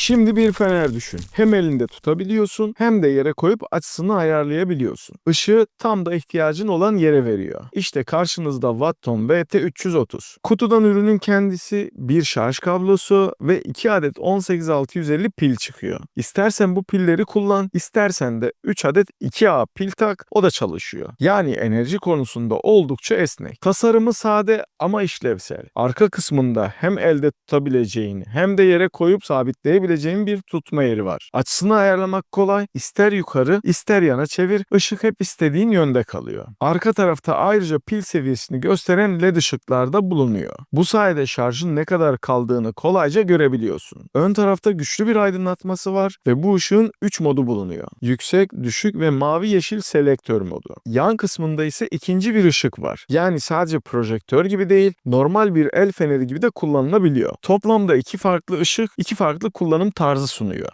Şimdi bir fener düşün. Hem elinde tutabiliyorsun hem de yere koyup açısını ayarlayabiliyorsun. Işığı tam da ihtiyacın olan yere veriyor. İşte karşınızda Watton VT330. Kutudan ürünün kendisi, bir şarj kablosu ve 2 adet 18650 pil çıkıyor. İstersen bu pilleri kullan, istersen de 3 adet 2A pil tak, o da çalışıyor. Yani enerji konusunda oldukça esnek. Tasarımı sade ama işlevsel. Arka kısmında hem elde tutabileceğin hem de yere koyup sabitleyebileceğin bir tutma yeri var. Açısını ayarlamak kolay. İster yukarı ister yana çevir. Işık hep istediğin yönde kalıyor. Arka tarafta ayrıca pil seviyesini gösteren led ışıklar da bulunuyor. Bu sayede şarjın ne kadar kaldığını kolayca görebiliyorsun. Ön tarafta güçlü bir aydınlatması var ve bu ışığın 3 modu bulunuyor. Yüksek, düşük ve mavi yeşil selektör modu. Yan kısmında ise ikinci bir ışık var. Yani sadece projektör gibi değil, normal bir el feneri gibi de kullanılabiliyor. Toplamda iki farklı ışık, iki farklı kullanım tarzı sunuyor.